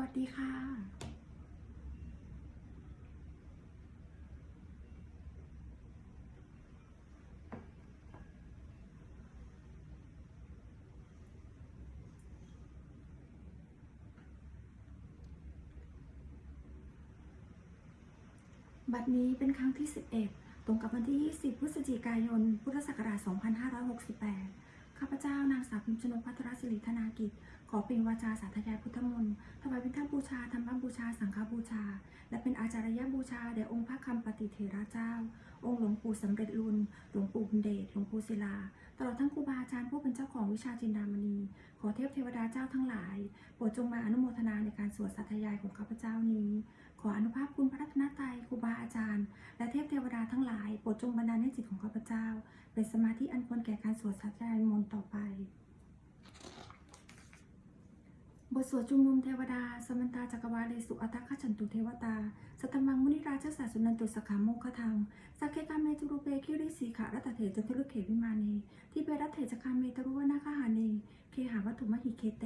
วัสดีค่ะบัดนี้เป็นครั้งที่ 11 ตรงกับวันที่ 20 พฤศจิกายน พุทธศักราช 2568 ข้าพเจ้านางสาวพิมพ์ชนกพัทรศิริธนากิจ ขอเป็นวาจาสาธยายพุทธมนต์ถวายเป็นท่าบูชาธรรมบูชา สังฆบูชา และเป็นอาจารยบูชาแด่องค์พระคำปฏิเถระเจ้า องค์หลวงปู่สำเร็จรุนหลวงปู่บุญเดชหลวงปู่ศิลา ตลอดทั้งครูบาอาจารย์ผู้เป็นเจ้าของวิชาจินดามณี ขอเทพเทวดาเจ้าทั้งหลายโปรดจงมาอนุโมทนาในการสวดสัตยายของข้าพเจ้านี้ ขออนุภาพคุณพระรัตนตรัยครูบาอาจารย์ และเทพเทวดาทั้งหลายโปรดจงบันดาลให้จิตของข้าพเจ้า เป็นสมาธิอันควรแก่การสวดสัตยายมนต์ต่อไป บทสวดชุมนุมเทวดา สมันตาจักรวาเลสุอัตคฉันตุเทวตาสตตมังมุนิราชสาสุนันตุสขาโมคทังสักเคกาเมจุรุเปคิริสีขารัตเถจตุรุเขวิมาเนที่เปรัตเถจคาเมตรุวนาคหาเนเคหาวัตถุมหิเคเต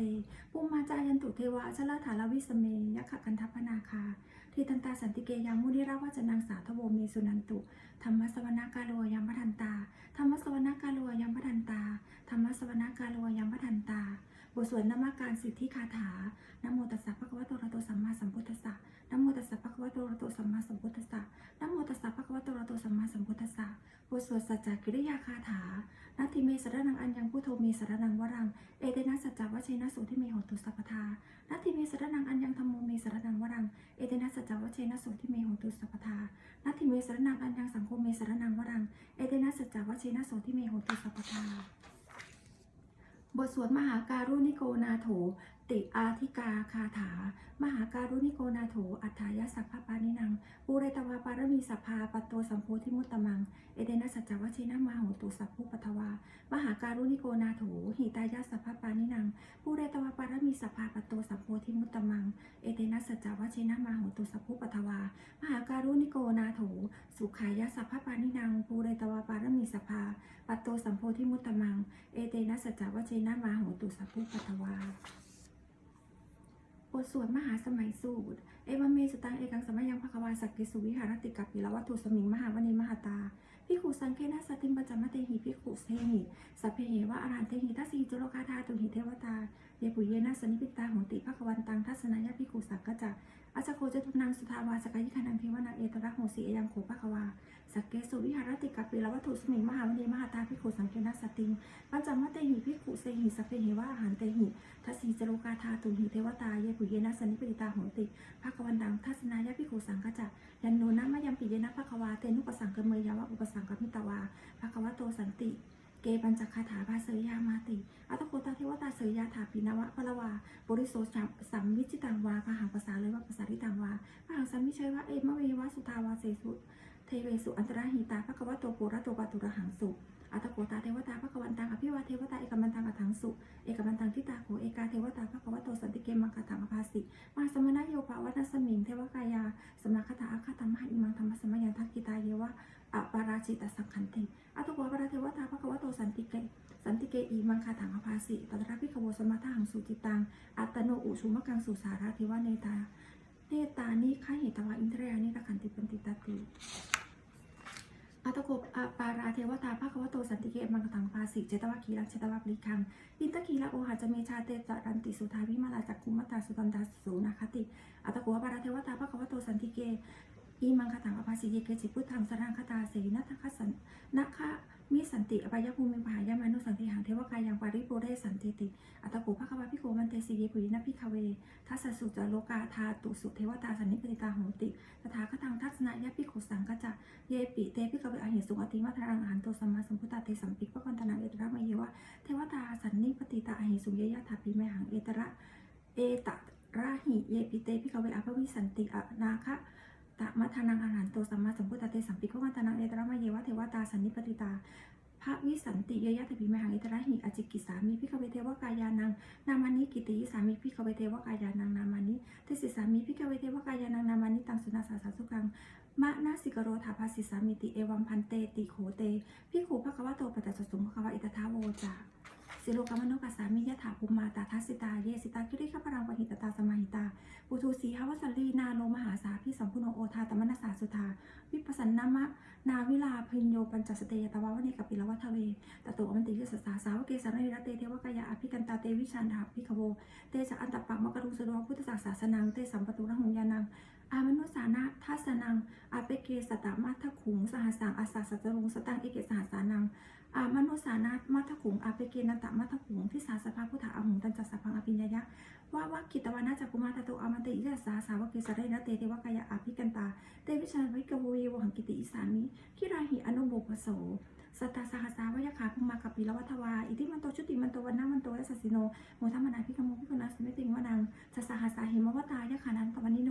ปุมมาจายันตุเทวะชลาถาลวิสเมยขกันทัพนาคาทีตันตาสันติเกยังมุนิราวาจนังสาทโวเมสุนันตุธรรมสวนากาโลยัมพทันตาธรรมสวนากาโลยัมพทันตาธรรมสวนากาโลยัมพทันตา บทสวดนามการสิทธิคาถานโมตัสสะภะคะวะโตระโตสัมมาสัมพุทธัสสะนโมตัสสะภะคะวะโตระโตสัมมาสัมพุทธัสสะนโมตัสสะภะคะวะโตระโตสัมมาสัมพุทธัสสะบทสวดสัจจกิริยาคาถานาทิเมสรนังอัญญังพุทโธเมสรนังวรัง เอเตนะสัจจวะเชนะสุทิเมโหตุสัพพทานาทิเมสรนังอัญญังธรรมโมเมสรนังวรัง เอเตนะสัจจวะเชนะสุทิเมโหตุสัพพทานาทิเมสรนังอัญญังสังโฆเมสรนังวรัง เอเตนะสัจจวะเชนะสุทิเมหตุสัพพทา บทสวดมหาการุณิโกนาโถ ติอาธิกาคาถา มหาการุณิโกนาโถ อัฏฐายสัพพปานินังปูเรตวาปารมีสัพพาปตโตสัมโพธิมุตตมัง เอเดนะสัจจวัชเชนะมาโหตุสัพพุปทวา มหาการุณิโกนาโถ หิตายาสัพพปานินังปูเรตวาปารมีสัพพาปตโตสัมโพธิมุตตมัง เอเดนะสัจจวัชเชนะมาโหตุสัพพุปทวา มหาการุณิโกนาโถ สุขายาสัพพปานินังปูเรตวาปารมีสัพพาปตโตสัมโพธิมุตตมัง เอเตนะสัจจวัชเชนะมาโหตุสัพพุปทวา บทสวดมหาสมัยสูตร เอวเมสุตังเอกังสมัยยังภควาสักกิสุวิหารติกับปิลวัตถุสมิงมหาวณีมหาตาพิขุสังเคนะสติมปจจมเตหิพิขุเทหิสัพเพเหวะอรันเตหิทัสสีจุโลกาธาตุหิเทวตาเยปุเยนะสนิปิตาโหติภควันตังทัศนายะพิขุสังกจักอาจโคจตุนังสุทาวาสกายิคานังเทวนาเอตระโหสีเอยังโขภควา สักเกสุวิหารติกับปิลวัตถุสมิงมหาวณีมหาตาพิขุสังเคนะสติงปัญจมเตหิพิขุเสหิสัพเพเหวะอรหันเตหิทัสีจโลกาธาตุหิเทวตาเยปุเยนะสนิปิตาโหติภควันตังทัศนายพิขุสังกจักยันโนนะมะยัมปิเยนะภควาเตนุปสังกเมยาวะอุปสังกมิตวาภควโตสันติเกปัญจคาถาภาเสยยามาติ อัตโกตาเทวตาเสยยาถาปินวะพลวาบริโสสัมมวิจิตังวาพหังภาษาเลยว่าภาษาริตังวาพหังสัมมิชัยวะเอมะเววะสุทาวาเสสุ เทเวสุอันตรหิตาภควโตปุระโตปตุระหังสุอัตโกตาเทวตาภควันตังอภิวาเทวตาเอกมันตังอัถังสุเอกมันตังทิตาโขเอกาเทวตาภควโตสันติเกมังคถังอภาสิมาสมณโยภาวัตสมิงเทวกายาสมาคตาอาคาตมหาอิมังธรรมสมยันทักกิตาเยวะอปาราชิตสังขันติอัตโกปราเทวตาภควโตสันติเกสันติเกอีมังคาถังอภาสิตตระพิขโวสมาทหังสุจิตังอัตโนอุชุมกังสุสาราเทวเนตาเนตานิขหิตวะอินทรยานิรักขันติปันติตติ อัตโกปปาราเทวตาภควโตสันติเกมังกตังภาสิเจตวะคีรังเจตวะปริคังอินตะคีระโอหะจะเมชาเตจารันติสุทาวิมาลาจักคุมัตตาสุตันตาสูนาคติอัตโกปาราเทวตาภควโตสันติเก อีมังคตังอภาสิเยเกจิพุทธังสรังคตาเสนัทคัสสันนัคะมิสันติอภัยภูมิปหายามานุสันติหังเทวกายังปาริโปเรสันติติอัตโกภควาพิโกมันเตสีเยปุรินพิคเวทัสสุจโลกาธาตุสุเทวตาสันนิปติตาโหติตถาคตังทัศนยะพิขุสังกจะเยปิเตพิกเวอหิสุงอติมัทรังอาหันโตสัมมาสัมพุทธาเตสัมปิกพระกันตนาเอตระมะเยวะเทวตาสันนิปติตาอหิสุเยยะถาปิเมหังเอตระเอตระหิเยปิเตพิกเวอภวิสันติอนาคะ ตะมัทนังอาหันโตสัมมาสัมพุทธเตสัมปิกพระกันตนาเอตระมะเยวะเทวตาสันนิปติตาพระวิสันติเยยะถาปิเมหังเอตระหิอจิกิสามีพิกเวเทวกายานังนามานิกิติยสามิพิกเวเทวกายานังนามานิเทศิสามิพิกเวเทวกายานังนามานิตังสุนาสาสาสุกังมะนาสิกโรธาภาสิสามิติเอวัมพันเตติโขเตพิขูภควะโตปัจจสสุงภควะอิตถาโวจา สิโลกามโนกัสสามิยะถาภูมาตาทัสสิตาเยสิตาคิริขปรังปหิตตาสมาหิตา ปุทูสีหาวสัลลีนาโลมหาสาพิสัมพุโนโอทาตมนัสสาสุธา วิปัสสนามะนาวิลาพิญโยปัญจสเตยตวาวเนกปิลวัทเวตโตอมันติยสสสาสาวกเกสารนิรเตเทวกายาอภิกันตาเตวิชันดาภิขโวเตจะอันตปักมกรุสดวพุทธศาสนาเตสัมปตุระหงยานัง อามนุสานะทัสนังอาเปเกสตามาทขุงสหัสสังอาสาสัจรุงสตังเอเกสหสานังอามนุสานะมัทขุงอาเปเกนันตมัทขุงที่สาสภาพุทธาอหุงตันจัสสะพังอภิญญายะว่าว่ากิตวานาจักุมาตโตอามันติอิสสาสาวกเกสเรนะเตเทวกายะอภิกันตาเตวิชันวิกโวเยวหังกิติอิสามิคิราหิอนุโบปโสสตตาสหัสาวายคาพุมากัปปิลวัทวา อิติมันโตชุติมันโตวันนามันโตยสสสิโนโมทัมมนาพิกโมพิกนาสมิติงวนังสัสหัสสาหิมวตายะขานันตวันิโน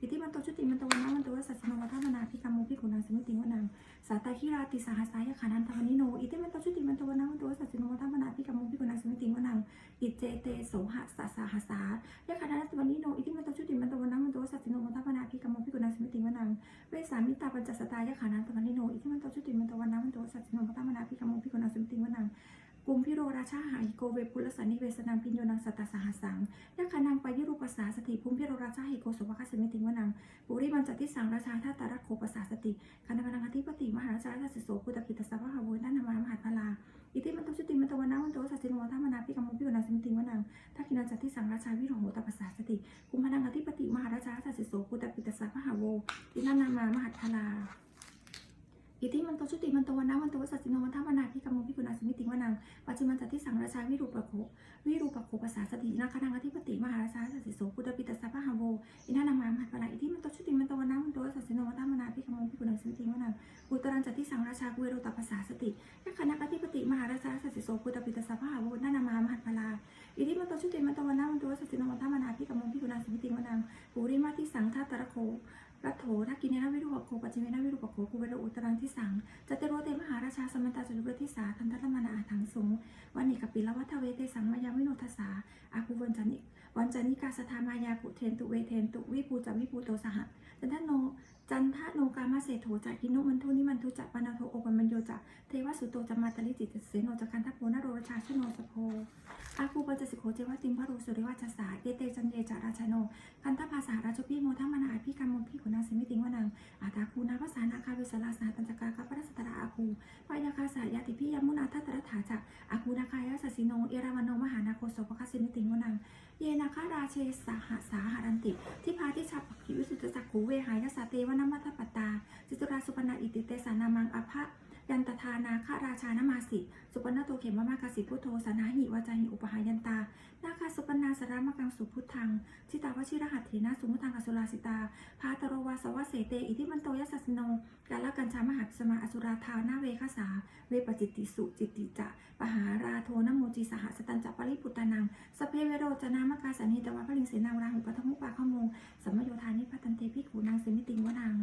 อิติมันโตชุติมันโตวันนามันโตยสัสสินวัทัมมนาพิกโมพิกุนังสมิติวนังสัตาหิราติสหัสายะขานันตวันนิโนอิติมันโตชุติมันโตวันนามันโตยสัสสินวัทัมมนาพิกโมพิกุนังสมิติวนังอิเจเตโสหะสัสหัสายะขานันตวันนิโนอิติมันโตชุติมันโตวันนามันโตยสัสสินวัทัมมนาพิกโมพิกุนังสมิติวนังเวสามิตาปัญจสตายะขานันตวันนิโนอิทิมันโตชุติมันโตวันนามันโตสัจจินพัตตมนาพิกโมพิกุณาสมิติวนัง กุมพิโรราชาหายโกเวปุลสันนิเวสนังพิญโยนังสัตตสหัสังยะขานังไปยิรูปสาสติภูมิพิโรราชาหิโกสวะคสมิติวนังปุริมันจติสังราชาทัตตระโคปสาสติคณพลังอธิปติมหาราชาทัสสโสปุตตกิตสัพพะหาวุนันนามามหาพลาอิติมันตชุติมันตวนามันโตสัจจินวัตมนาพิกโมพิกุณาสมิติวนังทักขินันจติสังราชาวิโรโหตปสสาสติกุมพลังอธิปติมหาราชาทัสสโสปุตตกิตสัพพะหาโวอินันนามามหัตลา อิติมันโตชุติมันโตวันนาวันโตวสัจจิโนวันทามนาพิกรรมพิกุณาสมิติวนังปัจจิมันจัตติสังราชาวิรูปะโควิรูปะโคภาษาสตินาคนังอธิปติมหาราชาสัสสิโสพุทธปิตสัพพะหโวอินันามามหัตถลาอิติมันโตชุติมันโตวันนาวันโตวสัจจิโนวันทามนาพิกรรมพิกุณาสมิติวนังอุตรันจัตติสังราชาเวโรตภาษาสตินาคนังอธิปติมหาราชาสัสสิโสพุทธปิตสัพพะหโวนันนามามหัตถลาอิติมันโตชุติมันโตวันนาวันโตวสัจจิโนวันทามนาพิกรรมพิกุณาสมิติวนังปุริมาทิสังทัตตะโค รัตโถทักกินเนนะวิรูปโคปัจจิเมนะวิรูปโคกุเวโรอุตรังที่สังจเตโรเตมหาราชาสมันตาจุลทิสาทันทัตมานาอาถังสงวันนิกปิลวัฒเวเตสังมายาวิโนทสาอาคูวันจันิวันจันิกาสธามายาปุเทนตุเวเทนตุวิปูจาวิปูโตสหจันทโน จันทโนกามาเศโถจักินุมันทุนิมันทุจัปนาโทโอปันมันโยจะเทวสุโตจมาตลิจิตเสโนจักันทัพโพนโรรชาชโนสโพอาคูปัจจสิโคเจวะติมพระรูสุริวัชสาเอเตจันเยจาราชโนคันทภาษาราชพีโมทัมมนาพิกรรมมพิขุนาสมิติงวนังอาตาคูนาภาษานาคาเวสลาสาตัญจกาคัปรัสตราอาคูปายาคาสายาติพิยมุนาทัตตรถาจักอาคูนาคายาสสิโนเอราวันโนมหานาโคโสภคสมิติงวนังเยนาคาราเชสาหสาหารันติ ที่พาทิชับขิวิสุตจักขูเวหายาสาเตวนามัทปตตาจิตุราสุปนาอิติเตสานามังอภะ ยันตทานาคาราชานามาสิสุปนโตเขมมากาสิพุทโธสนาหิวาจาหิอุปหายันตา นาคาสุปนาสรามกังสุพุทธัง ชิตาวชิรหัตถีนาสุมุทังอสุราสิตา พาตโรวาสวะเสเต อิทิมันโตยัสสโนกาลกันชามหัสสมาอสุราทานาเวคสา เวปจิตติสุจิตติจะ ปหาราโทนโมจิสหสตันจะปริพุตานัง สเพเวโรจนามกาสันหิตวะพลิงเสนาราหุปทมุปาขโมงสัมโยธานิพัตันเตพิขูนางเสมิติงวนัง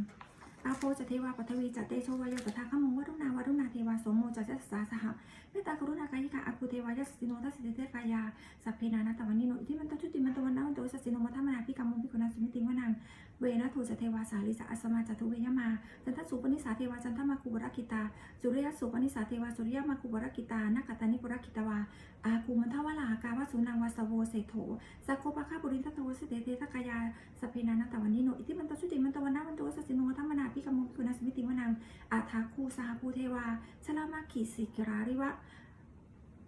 อาโปจะเทวาปัทวีจะเตโชวายตถาขโมวัตุนาวัตุนาเทวาโสมโมจะจัสสาสหะเมตตากรุณากายิกาอาคูเทวายสสิโนทัสสิเตกายาสัพเพนานาตวันนิโนอิทิมันตชุติมันตวันนาวันโตสัสสิโนมัทธมนาพิกรรมมุพิกุณาสุมิติวนังเวนะทูจะเทวาสาลิสะอัสมาจัตุเวยมาจันทสุปนิสาเทวาจันทมาคุบรกิตาสุริยสุปนิสาเทวาสุริยมาคุบรกิตานักตานิปุรกิตวาอาคูมันทวลาหากาวสุนังวาสโวเสโถสักโคปะคาบุรินทตวสเตเตตกายาสัพเพนานาตวันนิโนอิทิมันตชุติมันตวันนาวันโตสัสสิโนมัทธมนาพิกรรมมุพิกุณาสมิติวนังอาทาคูสหภูเทวาชลมากิสิกราริวะ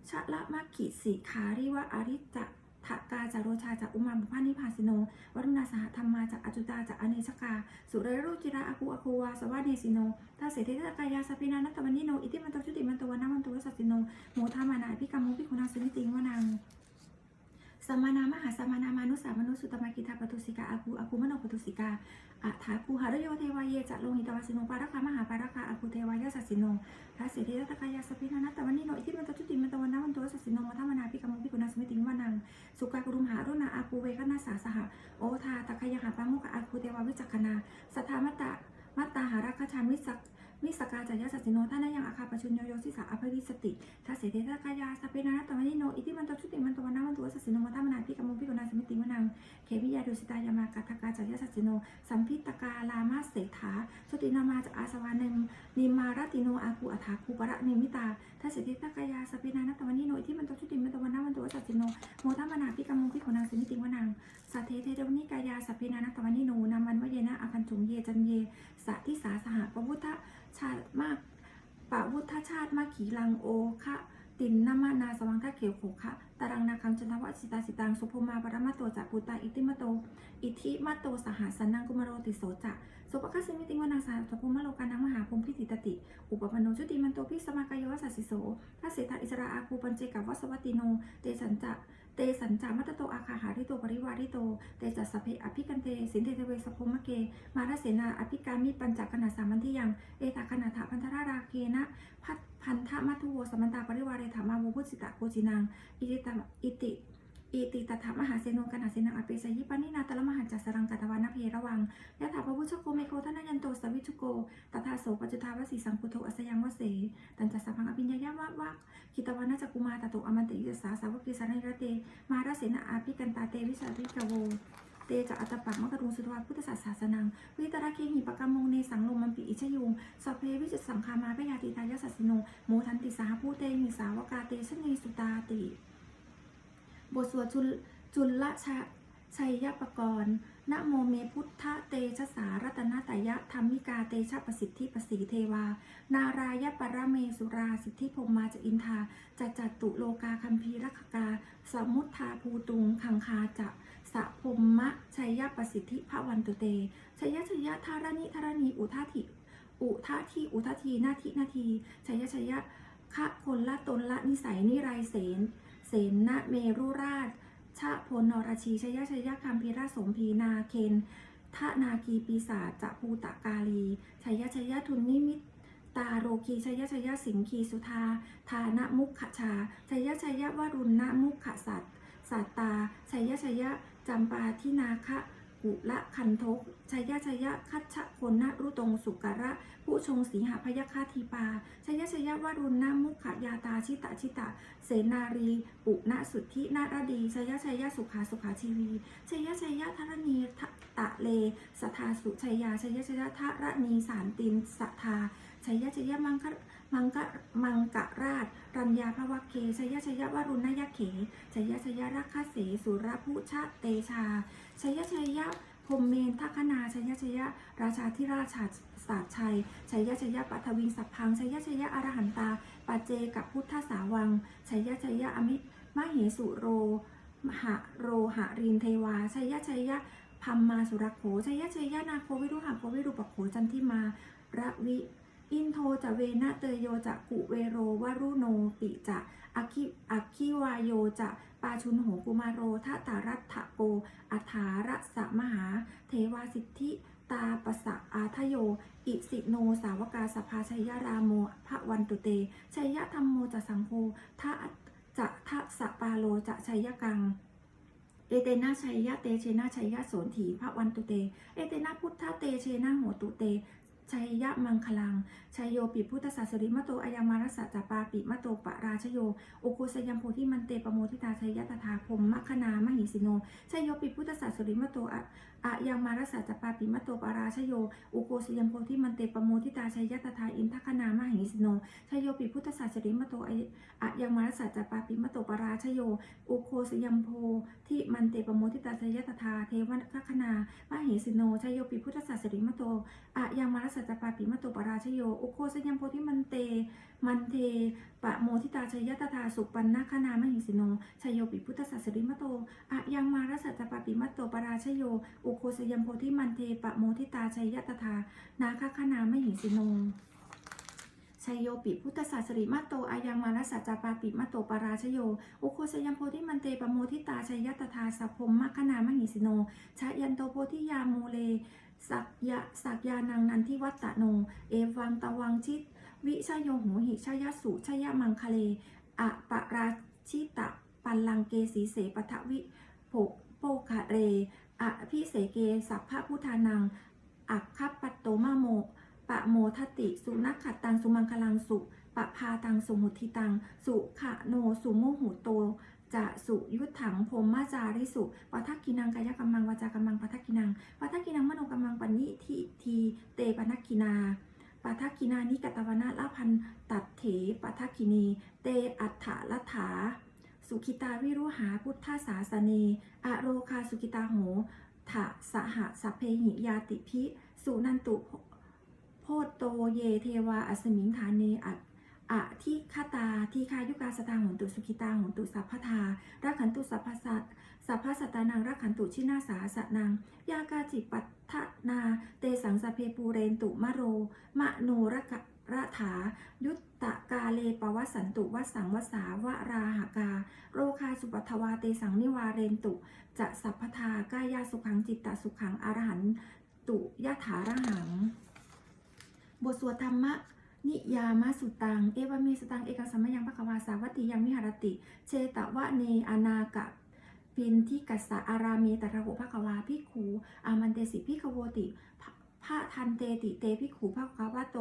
ชะละมะกิสิขาริวะอริจะทกาจาโรชาจากอุมาบุพานิพาสิโนวัฒนาสหธรรมาจากอจุตาจากอเนชกา สุเรรุจิระอาคูอาคูวาสวะเนสิโนทาเสเทตกายาสปินานัตตวันนิโน อิติมันโตชุติมันตวนามันโตวสัสสิโนโมทามานาพิกรรมมุพิคุนาสนิติงวนัง สมานามหาสมานามานุสามนุสุตตมกิทาปตุสิกาอาคูอาคูมโนปตุสิกาอัฏฐาคูหารโยเทวายเยจะโลหิตวาสิโนปาระคามหาปาระคาอาคูเทวายสัสสิโนทาเสเทตะกายาสปินานัตตวันนิโนอิติมันตชุติมันตวันนามันโตวสัสสิโนโมทมานาพิกรรมมุพิคุนาสนิติงวนังสุกากรุมหารุณาอาคูเวกนาสาสหะโอทาตะคยหาปามุกอาคูเทวาวิจักขณาสัทธามัตตะมัตตาหารักขชานวิสัก มิสกาจายาสัจจิโนท่านายังอาคาปชุญโยโยสิสาอภวิสติทัสเสเตตกายาสเปนานตตวันนิโนอิติมันโตชุติมันโตวันนามันตัวสัจิโนโมทามานาพิกรรมพิกนาสมิติวนังเขวิยาดุสิตายามากาทกาจัยสัจจิโนสัมพิตกาลามาเสถาสตินามาจากอาสวานิมนิมารติโนอาคูอัฐาคูปะระเนมิตา ทัสสิตกายาสปินานัตตวันนิโน่ที่มันตชุติมันตวันนาวันตัวสัจจิโนโมทัมมนาพิกรรมพิขนางสมิติวนังสัทเทเทเดวนิกายาสปินานัตตวันนิโนนามันวเยนะอาคันถุงเยจันเยสัทิสาสหปวุทธชาติมากปะวุทธชาติมาขีลังโอคะ ตินนามานาสวังทะเขียวโขคะตารังนาคังจันทวัสิตาสิตังสุภมาปรมาโตจักปุตาอิติมาโต อิทิมาโตสหสันนังกุมารโรติโสจะสุปคัสสมิติวนาสาสภูมโลกานังมหาภูมิพิติตติ อุปปันโนจุติมันโตพิสมากายวัสสิโสทัสเสตาอิสราอาคูปัญเจกับวัสวัติโนเตสันจะ เตสัญจามัตโตอาคาหาริโตปริวาริโต เตจัสเพอภิกันเตสินเทเทเวสพมะเก มาราเสนาอภิการมิปัญจขณาสามันทิยัง เอตาขณาถาพันธราราเกนะพัพันธมัทุโวสมันตาปริวาเรถามาโมพุสิตะโกจินัง อิติตอิติ อิติตถามหาเสโนกนาเสนังอเปสยิปานินาตละมหันจัสรังกัตวานาเพระวังยะถาพระพุทธโกเมโคทนายันโตสวิชุโกตถาโสปัจจุทาวสีสังคุโทอัสยังวเสตันจัสพังอภิญญายะวะวะคิตวานาจักกุมาตโตอมันติยสาสาวกิสานิระเต มาราเสนาอาภิกันตาเตวิสาริกโวเตจะอัตปักมกรุงสุทวาพุทธศาสนานัง วิตระเคหิปกรรมงเนสังลมมันปิอิชยุงสเพวิจิตสังคามาพยาติทายสัสโนโมทันติสาภูเตหิสาวกาเตชนีสุตาติ บทสวดจุลจุลชะชัยยปกรณ์นะโมเมพุทธเตชะสารัตนตยะธรรมิกาเตชะประสิทธิประสีเทวา นารายปรเมสุราสิทธิพมมาจอินทาจัจจตุโลกาคัมภีรักกา สมุทธาภูตุงคังคาจะสะพรหมะชัยยประสิทธิพระวันตุเตชัยชัยยะธารณิธารณีอุทาธิอุทาทีอุทาทีนาทินาทีชัยชัยยะคะคนละตนละนิสัยนิไรเสน เสนนะเมรุราช ชะพลนรชีชยชยคัมพีราสมพีนาเคนทะนาคีปีศาจจะภูตะกาลีชยชยทุนนิมิตตาโรคีชยชยสิงคีสุธาทานะมุขชาชยชยวรุณนะมุขสัตสัตตาชยชยจำปาทินาคะ กุละคันทกชยชยคัชชะคนนรุตงสุกระผู้ชงสีหพยคาทีปาชยชยวรุณนะมุขยาตาชิตะชิตะ เสนารี ปุณสุทธินารดีชยชยสุขาสุขาชีวีชยชยธรณีตะเลสทาสุชยาชยชยธรณีสารตินสทา ชยชยมังคะมังกะมังกะราช รัญญาภวเคชยชยวรุณยเขชยชยรักขเสสุรพุชะเตชาชยชยพมเมนทัคนาชยชยราชาธิราชาศาสชัยชัยชยปัทวีสัพพังชัยชยอรหันตาปเจกับพุทธสาวังชัยชัยอมิมเหสุโรมหะโรหะรินเทวาชัยชัยพัมมาสุรโขชัยชัยนาโควิรุหะโควิรุปโขจันทิมาระวิ อินโทจะเวนะเตยโยจะกุเวโรวารุโนปิจะอคิอคิวายโยจะปาชุนโหกุมารโรทตารัตถโกอัฐาระสะมหา เทวาสิทธิตาปสะอาทโย อิสิโนสาวกาสภาชัยยรามโมพระวันตุเต ชัยยะธรรมโมจะสังโฆทะจะทะสะปาโลจะชัยยกังเอเตนะชัยยะเตเชนะชัยยะโสนถีพระวันตุเต เอเตนะพุทธเตเชนะโหตุเต ชัยยะมังคลัง ชัยโยปิพุทธศาสริมะโตอายามารสัจจปาปิมะโตปะราชโยโอโคสยัมโพธิมันเตปโมทิตาชัยยะตถาพมมัคณามหิสิโน ชัยโยปิพุทธศาสริมะโต อะอะยังมารสัจจปาปิมะโตปะราชโย อุโกสยมโพธิมันเตปโมทิตาชัยยะตถาอินทคณามหิสิโนชโยปิพุทธศาสริมะโตอะอะยังมารสัจจปาปิมะโตปะราชโย อุโคสยมโพธิมันเตปโมทิตาชัยยะตถาเทวันคคณามหิสิโนชโยปิพุทธศาสริมะโตอะยังมารสัจจปาปิมะโตปะราชโย อุโคสยมโพธิมันเต มันเทปะโมทิตาชัยยะตถาสุปันนาคณามหิสิโนชโยปิพุทธศาสริมะโตอะยังมารสัจจปาปิมะโตปะราชโยอุโคสยมโพธิมันเทปะโมทิตาชัยยะตถานาคคณามหิสิโนชัยโยปิพุทธศาสริมาโตอายังมารสัจจปาปิมาโตปาราชโย อุโคสยัมโพธิมันเตปโมทิตาชัยยตถาสัพพมมคณามหิสิโนชะยันโตโพธิยาโมเลสักยะสักยานังนันทิวัตตะโน เอวังตะวังชิต วิชยโยโหหิชยสุชยมังคะเลอะปะราชิตะปัลลังเกสีเสปทวิโภโปคะเร อะพิเสเกสัพพะพุทธานัง อักขปัตโตมาโม ปะโมทติ สุนักขัดตัง สุมังคลังสุปะพาตังสุหุทิตัง สุขะโนสุโมหุโต จะสุยุทถังพรหมจาริสุปัทักกินังกายกรรมังวาจากรรมังปัทักกินังปัทักกินังมโนกรรมังปัญญิทิทีเตปัทักกินาปัทักกินานิกตวนาลาพันตัดเถปัทักกินี เตอัฏฐาลัฏฐา สุขิตาวิรุหาพุทธศาสเนอโรคาสุขิตาโหถะสหสัพเพหิยาติพิสุนันตุโพโตเยเทวาอัสมิงฐานเนอะอะทิคตาทีคายุกาสตาโหนตุสุขิตาโหนตุสัพพทารักขันตุสัพพสัตสัพพสัตตานังรักขันตุชินาสาสนังยากาจิปัตทนา เตสังสเพปูเรนตุมะโร มะโนรักะ ระถา ยุตตะกาเลปวัสสันตุวัสสังวสาวราหากา โรคาสุปัทวาเตสังนิวาเรนตุ จะสัพพทากายาสุขังจิตตสุขังอรหันตุยะถาระหัง บทสวดธรรมะนิยามะสุตัง เอวเมสตัง เอกสัมมยังภควาสาวัตติยังมิหารติ เชตวะเนอนากะปินทิกัสสะอาราเมตระโหภควาพิกขูอามันเตสิพิกโวติ พระทันเตติเตพิกขูภควาโต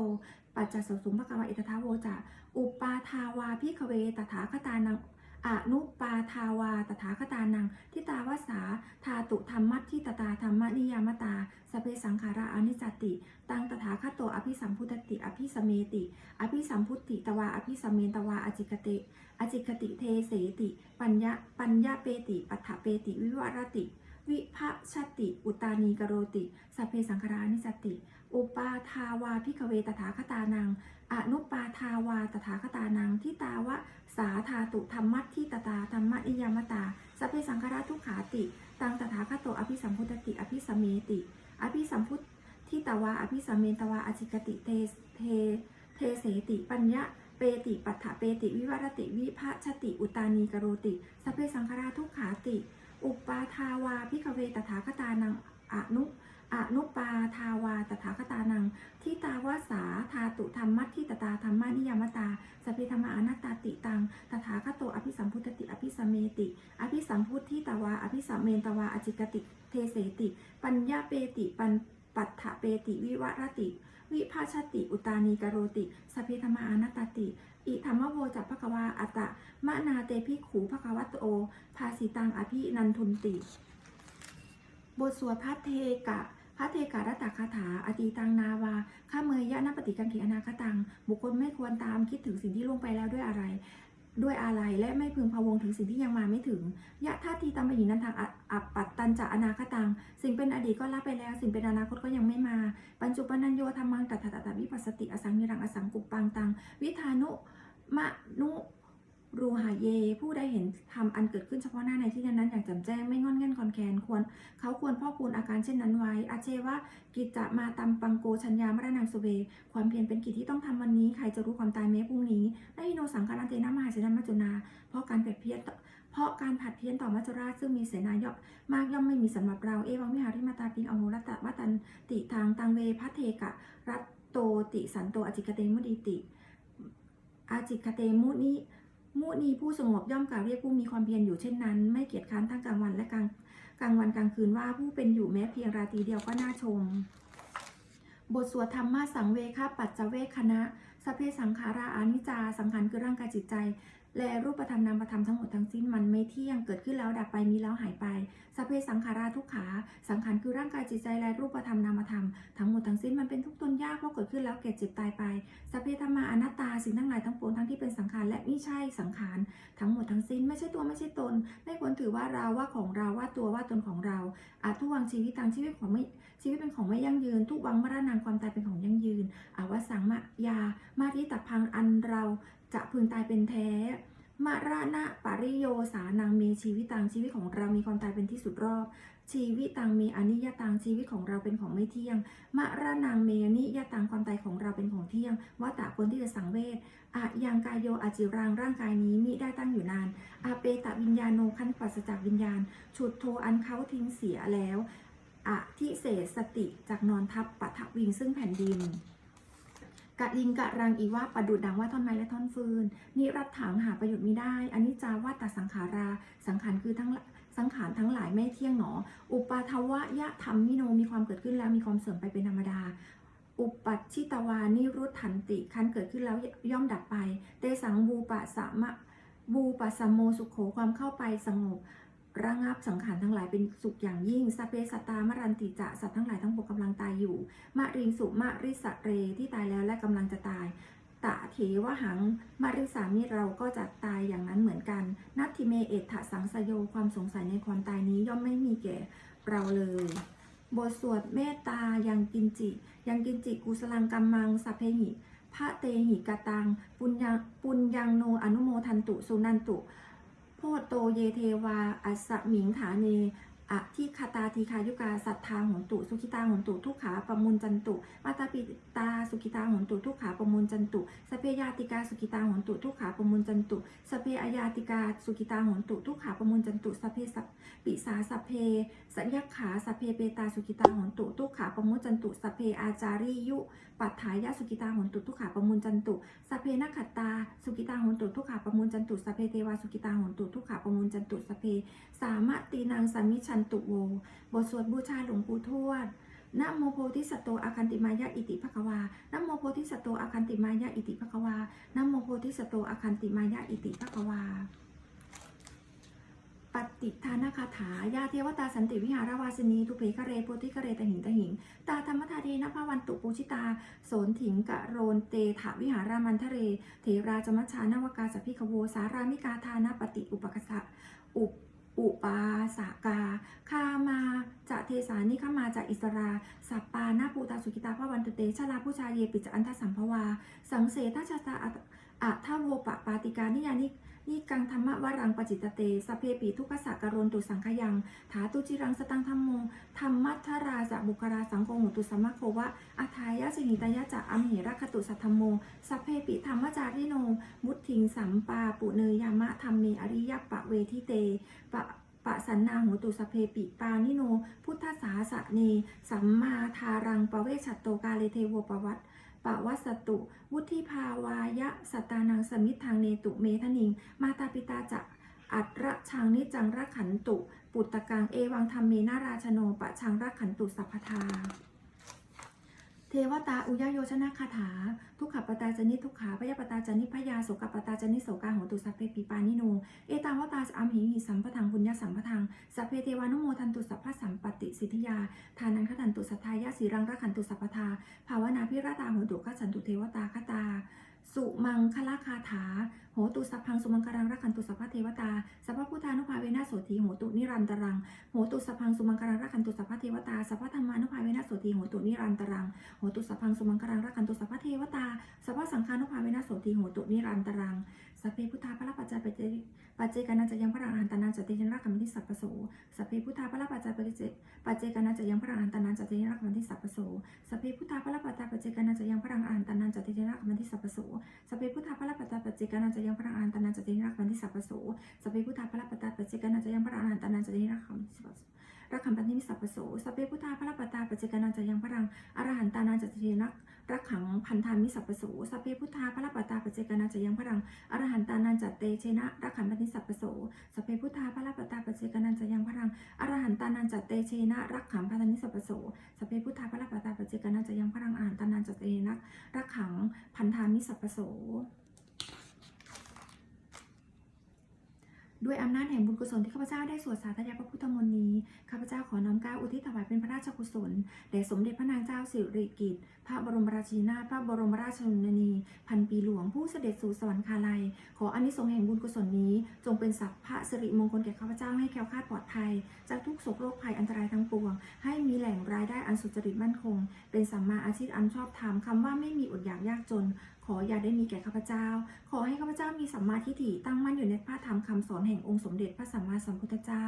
ปัจจสสุงภควาอิตทาโวจะอุปาทาวาพิกเวตถาคตานังอนุปาทาวาตถาคตานัง ทิตาวาสาทาตุธรรมัตทิตตาธรรมนิยามตา สเพสังขาราอนิจจติ ตังตถาคตโตอภิสัมพุตติ อภิสเมติ อภิสัมพุตติตวา อภิสเมนตวา อจิกเตอจิกติเทเสติ ปัญญา ปัญญาเปติ ปัฏฐเปติ วิวารติ วิภชติ อุตานีกโรติสพเพสังขารานิจจติ อุปาทาวาพิกเวตถาคตานัง อนุปาทาวาตถาคตานัง ทิตาวะสาธาตุธรรมัตทิตตาธรรมะนิยามตา สัพเพสังขาราทุกขาติ ตังตถาคตโตอภิสัมพุตติ อภิสเมติ อภิสัมพุททิตวา อภิสเมตวา อจิกติเทเทเทเสติปัญญะเปติปัฏฐเปติวิวรติวิภชติ อุตานีกโรติ สัพเพสังขาราทุกขาติ อุปาทาวาพิกเวตถาคตานังอนุอนุปาทาวาตถาคตานังทิตาวาสาทาตุธรรมัตทิตตาธรรมนิยมตาสพเพธรรมาอนัตตาติตังตถาคตโตอภิสัมพุตติอภิสมเมติ อภิสัมพุทธิตวาอภิสัมเมนตวาอจิกติเทเสติ ปัญญาเปติปันปัฏฐเปติวิวรติ วิภาชติ อุตานีกโรติสพเพธรรมาอนัตตาติ อิธรรมโวจัพพะควาอัตตะมะนาเตพิขูภควัตโอ ภาสิตังอภินันทุนติ บทสวดพระเทกะพระเทการตถาคาถาอตีตังนาวาข้าเมยยะนปฏิกังขีอนาคตัง บุคคลไม่ควรตามคิดถึงสิ่งที่ล่วงไปแล้วด้วยอะไร ด้วยอะไรและไม่พึงพะวงถึงสิ่งที่ยังมาไม่ถึง ยะท่าทีตามหินันทางอัปปัตตันจะอนาคตัง สิ่งเป็นอดีตก็ละไปแล้ว สิ่งเป็นอนาคตก็ยังไม่มา ปัญจุปนัญโยธรรมังตัตถตวิปัสสติอสังนิรังอสังกุปปังตัง วิธานุมะนุ รูหาเย ผู้ได้เห็นทำอันเกิดขึ้นเฉพาะหน้าในที่นั้นๆอย่างจ่มแจ้งไม่งอนเง่นคอนแคนควร เขาควรพ่อคูณอาการเช่นนั้นไว้ อาเชว่ากิจจะมาตำปังโกชัญญามรณังสุเว ความเพียรเป็นกิจที่ต้องทำวันนี้ ใครจะรู้ความตายแม้พรุ่งนี้นหิโนสังการันเตนะมหาเสนามัจจุนา เพราะการเปรียบเทียบเพราะการผัดเพี้ยนต่อมัจจุราชซึ่งมีเสนายอมมากย่อมไม่มีสำหรับเราเอวังวิหาริมาตาปิงอโหรัตวัตันติทางตังเวพัทเทกะ รัตโตติสันโตอจิกเตมุดีติอาจิกเตมุนิ มุนีผู้สงบย่อมกล่าวเรียกผู้มีความเพียรอยู่เช่นนั้น ไม่เกียจค้านทั้งกลางวันและกลางกลางวันกลางคืนว่าผู้เป็นอยู่แม้เพียงราตรีเดียวก็น่าชม บทสวดธรรมะสังเวคปัจจเวคณะ สเพสังขาราอานิจจาสังขารคือร่างกายจิตใจ และรูปธรรมนามธรรมทั้งหมดทั้งสิ้นมันไม่เที่ยงเกิดขึ้นแล้วดับไปมีแล้วหายไปสเพสังขาราทุกขา สังขารคือร่างกายจิตใจและรูปธรรมนามธรรมทั้งหมดทั้งสิ้นมันเป็นทุกข์ทนยากเพราะเกิดขึ้นแล้วแก่เจ็บตายไปสเพธรรมาอนัตตาสิ่งทั้งหลายทั้งปวงทั้งที่เป็นสังขารและไม่ใช่สังขารทั้งหมดทั้งสิ้นไม่ใช่ตัวไม่ใช่ตน ไม่ควรถือว่าเราว่าของเราว่าตัวว่าตนของเราอาทุวังชีวิตตามชีวิตของไม่ชีวิตเป็นของไม่ยั่งยืน ทุกวังมรณะความตายเป็นของยั่งยืนอาวสังมะยามาริตพังอันเราจะพึงตายเป็นแท้มรณะปริโยสานังเมชีวิตตังชีวิตของเรามีความตายเป็นที่สุดรอบ ชีวิตตังมีอนิยตังชีวิตของเราเป็นของไม่เที่ยงมรณังเมนิยตังความตายของเราเป็นของเที่ยงว่าตะคนที่จะสังเวชอะยังกายโยอาจิรังร่างกายนี้มิได้ตั้งอยู่นานอาเปตะวิญญาโนขันปัสจากวิญญาณ ฉุดโทอันเขาทิ้งเสียแล้วอะทิเศสติจากนอนทับปัทวิงซึ่งแผ่นดิน กะลิงกะรังอีว่าประดุดดังว่าท่อนไม้และท่อนฟืนนิรัตถังหาประโยชน์ไม่ได้อันนี้จาว่าตสังขารา สังขารคือทั้งสังขารทั้งหลายไม่เที่ยงหนอ อุปาทวะยะธรรมมิโนมีความเกิดขึ้นแล้วมีความเสื่อมไปเป็นธรรมดา อุปัชิตวานิรุตถันติคันเกิดขึ้นแล้วย่อมดับไป เตสังบูปะสะมะบูปัสสมโมสุขโขความเข้าไปสงบ ระงับสังขารทั้งหลายเป็นสุขอย่างยิ่งสเปสัตตามรันติจะสัตว์ทั้งหลายทั้งปวงกำลังตายอยู่มะริงสุมะริสะเรที่ตายแล้วและกำลังจะตายตะเถวหังมาริสามิเราก็จะตายอย่างนั้นเหมือนกัน นัตทิเมเอตถะสังสยโยความสงสัยในความตายนี้ย่อมไม่มีแก่เราเลย บทสวดเมตตายังกินจิ ยังกินจิกุสลังกัมมังสัพเพหิพระเตหิกตัง ปุญญปุญญังโนอนุโมทันตุสุนันตุ โพโตเยเทวาอัสมิงฐาเนอะที่คาตาทีคายุกาสัทธาหนตุสุขิตาหนตุทุกขาประมุนจันตุมาตาปิตาสุขิตาหนตุทุกขาประมุนจันตุสเพยาติกาสุขิตาหนตุทุกขาประมุนจันตุสเพอายาติกาสุขิตาหนตุทุกขาประมุนจันตุสเพสัปิสาสเพสัญญขาสเพเปตาสุขิตาหนตุทุกขาประมุนจันตุสเพอาจาริยุปัฏฐายะสุกิตาหนตุทุกขาประมุนจันตุสัพเพนักขัตตาสุกิตาหนตุทุกขาประมุนจันตุสัพเพเทวาสุกิตาหนตุทุกขาประมุนจันตุสัพเพสามะตีนางสัมมิชันตุโวบทสวดบูชาหลวงปู่ทวดนะโมโพธิสัตโตอาคันติมายะอิติภควานะโมโพธิสัตโตอาคันติมายะอิติภควานะโมโพธิสัตโตอาคันติมายะอิติภควา ปฏิทานคาถายาเทวตาสันติวิหารวาสนีทุเพคะเรโพธิคะเรตหิงตหิง ตาธรรมธาเทนะภวันตุปูชิตาโสนถิงกะโรนเตถาวิหารามันทะเรเถราจมัชานวกาสพิขโวสารามิกาทานาปฏิอุปกสะอุปอุปาสากา คามาจะเทสานิขมาจะอิสรา สัปปานาปูตาสุกิตาพระวันตุเตชลาผู้ชายเยปิจอันทสัมภวา สังเสทัชตา อะทาโวปะปาติกานิยานินิกังธรรมะวรังปจิตเตสพเพปีทุกขสักกรณตุสังขยังถาตุจิรังสตังธรรมโมธรรมัทราจะบุคราสังโฆหุตุสัมมะโควะอัทายะสิหิตายะจะอมเหระคตุสัทธมโมสเพปิธรรมจาริโน มุตถิงสัมปาปุเนยามะธรรมเมอริยปะเวทิเตปะปะสันนาหูตุสเพปิปานิโน พุทธสาสะเน สัมมาทารังปเวชัตโตกาเลเทโวปวัต ปะวัสตุ วุฒิภาวายะสตานังสมิททางเนตุเมทนิง มาตาปิตาจะอัตระชังนิจังรักขันตุ ปุตตะกังเอวังธรรมเมนาราชโนปะชังรักขันตุสัพพทา เทวตาอุยโยชนะคาถา ทุกขปตาจนิทุกขาพยาปตาจนิพยาโสกปตาจนิโสกาโหตุสัพเพปีปานิโน เอตาวตาอัมหิหิสัมปทังบุญญาสัมปทัง สัพเพเทวานุโมทันตุสัพพสัมปติสิทธิยา ทานังคตันตุสัทธายาสีรังรักขันตุสัพพทา ภาวนาพิราตาโหตุกัจฉันตุเทวตาคตา สุมังคละคาถา โหตุสัพพังสุมังคารังรักขันตุสัพพะเทวตา สัพพะพุทธานุภาเวนะโสตีโหตุนิรันตรัง โหตุสัพพังสุมังคารังรักขันตุสัพพะเทวตา สัพพะธรรมานุภาเวนะโสตีโหตุนิรันตรัง โหตุสัพพังสุมังคารังรักขันตุสัพพะเทวตา สัพพะสังฆานุภาเวนะโสตีโหตุนิรันตรัง สัพเพพุทธาพระปัจจัยปัจเจปัจเจกานัจะยังพระอรหันตานันจะเตชนรักขันติสัพพโสสัพเพพุทธาพระปัจจัยปัจเจปัจเจกานัจะยังพระอรหันตานันจะเตชนรักขันติสัพพโสสัพเพพุทธาพระปัจจัยปัจเจกานัจะยังพระอรหันตานันจะเตชนรักขันติสัพพโสสัพเพพุทธาพระปัจจัยปัจเจกานัจะยังพระอรหันตานันจะเตชนรักขันติสัพพโสสัพเพพุทธาพระปัจจัยปัจเจกานัจะยังพระอรหันตานันจะเตชนรักขันติสัพพโส รักขันปันธิมิสัพพโสสัพเพพุทธาพระปัตตาปัจเจกานันจะยังพระังอรหันตานันจะเทนักรักขังพันธามิสัพพโสสัพเพพุทธาพระปัตตาปัจเจกานันจะยังพระังอรหันตานันจะเตเชนะรักขันปันธิสัพพโสสัพเพพุทธาพระปัตตาปัจเจกานันจะยังพระังอรหันตานันจะเตเชนะรักขังพันธามิสัพพโสสัพเพพุทธาพระปัตตาปัจเจกานันจะยังพระังอรหันตานันจะเตนักรักขังพันธามิสัพพโส ด้วยอำนาจแห่งบุญกุศลที่ข้าพเจ้าได้สวดสาธยายพระพุทธมนต์นี้ ข้าพเจ้าขอน้อมเกล้าอุทิศถวายเป็นพระราชกุศลแด่สมเด็จพระนางเจ้าสิริกิติ์ พระบรมราชินาถพระบรมราชชนนี พันปีหลวงผู้เสด็จสู่สวรรคาลัย ขออานิสงส์แห่งบุญกุศลนี้ จงเป็นสัพพะสิริมงคลแก่ข้าพเจ้าให้แคล้วคลาดปลอดภัย จากทุกโศกโรคภัยอันตรายทั้งปวง ให้มีแหล่งรายได้อันสุจริตมั่นคง เป็นสัมมาอาชีพอันชอบธรรมคำว่าไม่มีอดอยากยากจน ขออย่าได้มีแก่ข้าพเจ้า ขอให้ข้าพเจ้ามีสัมมาทิฏฐิตั้งมั่นอยู่ในพระธรรมคำสอนแห่งองค์สมเด็จพระสัมมาสัมพุทธเจ้า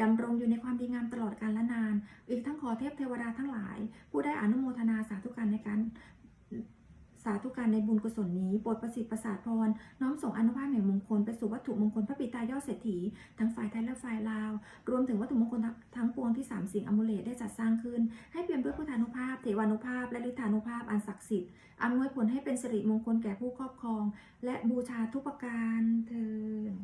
ดำรงอยู่ในความดีงามตลอดกาลและนาน อีกทั้งขอเทพเทวดาทั้งหลาย ผู้ได้อนุโมทนาสาธุการในการสาธุการในบุญกุศลนี้โปรดประสิทธิ์ประสาทพร น้อมส่งอนุภาพแห่งมงคล ไปสู่วัตถุมงคลพระปิตายอดเศรษฐี ทั้งฝ่ายไทยและฝ่ายลาว รวมถึงวัตถุมงคลทั้งปวงที่สามสิ่งอมูเลตได้จัดสร้างขึ้น ให้เปี่ยมด้วยพุทธานุภาพ เทวานุภาพ และฤทธานุภาพอันศักดิ์สิทธิ์อำนวยผลให้เป็นสิริมงคลแก่ผู้ครอบครอง และบูชาทุกประการเทิน